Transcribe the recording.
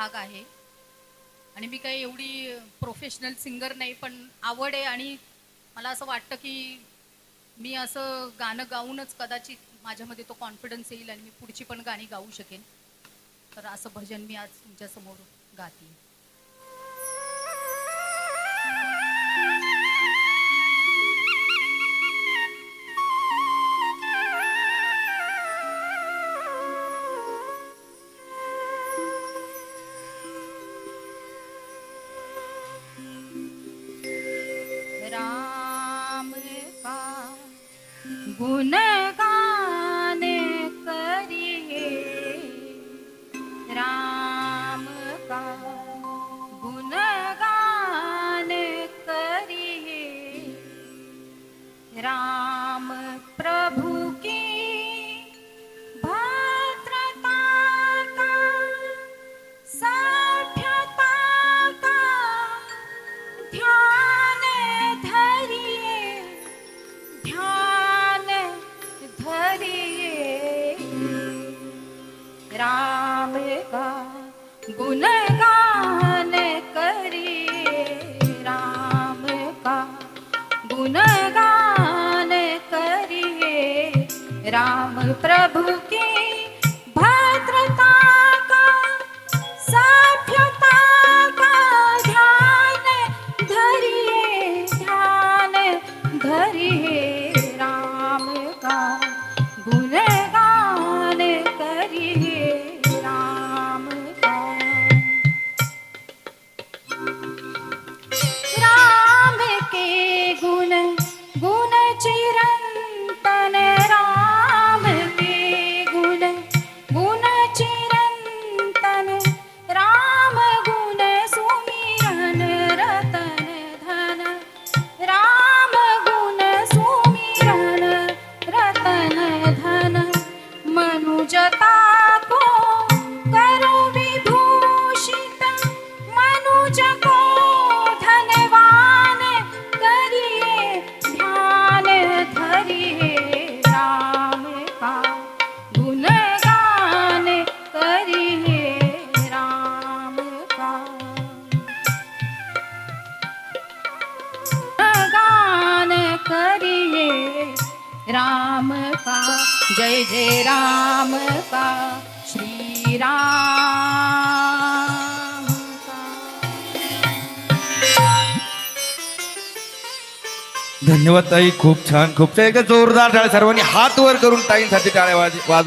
भाग आहे. आणि मी काही एवढी प्रोफेशनल सिंगर नाही पण आवड आहे आणि मला असं वाटतं की मी असं गाणं गाऊनच कदाचित माझ्यामध्ये तो कॉन्फिडन्स येईल आणि मी पुढची पण गाणी गाऊ शकेन. तर असं भजन मी आज तुमच्यासमोर गाते गुण का? गुणगान करिए राम का? गुणगान करिए राम प्रभु की भद्रता का सभ्यता का ध्यान धरिए ध्यान धरिए राम का। गुण राम का जय जय राम का श्री राम धन्यवाद ताई खूप छान खूप छान एकदा जोरदार टाळ्या. सर्वांनी हात वर करून ताईंसाठी टाळ्या वाज वाज